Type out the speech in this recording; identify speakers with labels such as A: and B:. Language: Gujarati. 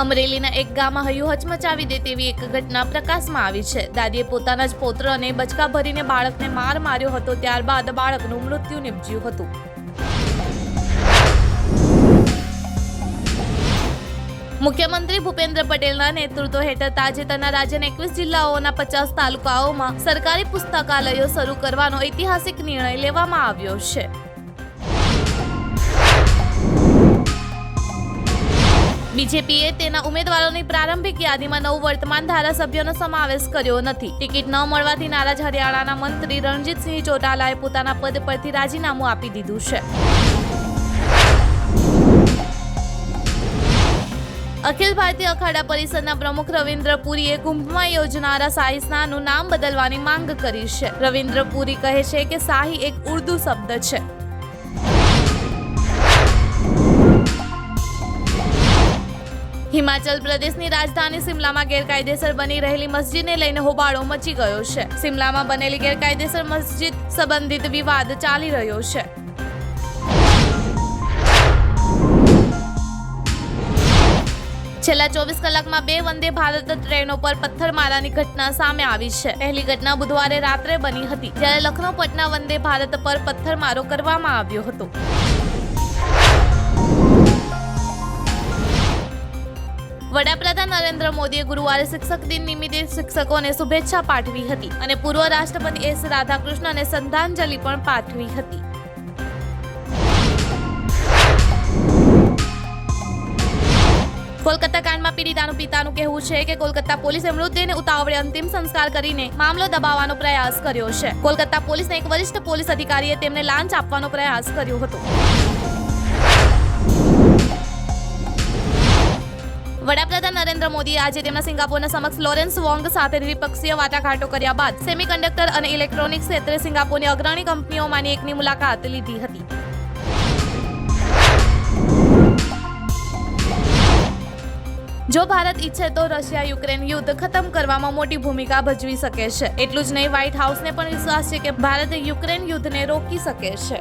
A: અમરેલીના એક ગામમાં હૈયું હચમચાવી દે તેવી એક ઘટના પ્રકાશમાં આવી છે. દાદીએ પોતાના જ પૌત્રને બચકા ભરીને બાળકને માર માર્યો હતો, ત્યારબાદ બાળકનું મૃત્યુ નિપજ્યું હતું. મુખ્યમંત્રી ભૂપેન્દ્ર પટેલના નેતૃત્વ હેઠળ તાજેતરના રાજ્યના એકવીસ જિલ્લાઓના પચાસ તાલુકાઓમાં સરકારી પુસ્તકાલયો શરૂ કરવાનો ઐતિહાસિક નિર્ણય લેવામાં આવ્યો છે. બીજેપીએ તેના ઉમેદવારોની પ્રારંભિક યાદીમાં નવ વર્તમાન ધારાસભ્યોનો સમાવેશ કર્યો નથી. ટિકિટ ન મળવાથી નારાજ હરિયાણાના મંત્રી રણજીતસિંહ ચોટાલાએ પોતાના પદ પરથી રાજીનામું આપી દીધું છે. અખિલ ભારતીય અખાડા પરિષદના પ્રમુખ રવિન્દ્ર પુરીએ કુંભમાં યોજનારા શાહી સ્નાનનું નામ બદલવાની માંગ કરી છે. રવિન્દ્ર પુરી કહે છે કે શાહી એક ઉર્દુ શબ્દ છે. હિમાચલ પ્રદેશની રાજધાની સિમલામાં ગેરકાયદેસર બની રહેલી મસ્જિદને લઈને હોબાળો મચી ગયો છે. સિમલામાં બનેલી ગેરકાયદેસર મસ્જિદ સંબંધિત વિવાદ ચાલી રહ્યો છે. છેલ્લા ચોવીસ કલાકમાં બે વંદે ભારત ટ્રેનો પર પથ્થરમારાની ઘટના સામે આવી છે. પહેલી ઘટના બુધવારે રાત્રે બની હતી, જ્યારે લખનૌ પટના વંદે ભારત પર પથ્થરમારો કરવામાં આવ્યો હતો. નરેન્દ્ર મોદીએ ગુરુવારે શિક્ષક દિન નિમિત્તે શિક્ષકોને શુભેચ્છા પાઠવી હતી અને પૂર્વ રાષ્ટ્રપતિ એસ રાધાકૃષ્ણને શ્રદ્ધાંજલિ પણ પાઠવી હતી. કોલકાતા કાંડમાં પીડિતાનું પિતાનું કહેવું છે કે કોલકાતા પોલીસે મૃતદેહને ઉતાવળે અંતિમ સંસ્કાર કરીને મામલો દબાવવાનો પ્રયાસ કર્યો છે. કોલકાતા પોલીસના એક વરિષ્ઠ પોલીસ અધિકારીએ તેમને લાંચ આપવાનો પ્રયાસ કર્યો હતો. નરેન્દ્ર મોદીએ આજે તેમના સિંગાપોરના સમક્ષ લોરેન્સ વોંગ સાથે દ્વિપક્ષીય વાટાઘાટો કર્યા બાદ સેમિકન્ડક્ટર અને ઇલેક્ટ્રોનિક્સ ક્ષેત્રે સિંગાપોરની અગ્રણી કંપનીઓમાંની એકની મુલાકાત લીધી હતી. જો ભારત ઈચ્છે તો રશિયા યુક્રેન યુદ્ધ ખતમ કરવામાં મોટી ભૂમિકા ભજવી શકે છે. એટલું જ નહીં, વ્હાઇટ હાઉસને પણ વિશ્વાસ છે કે ભારત યુક્રેન યુદ્ધને રોકી શકે છે.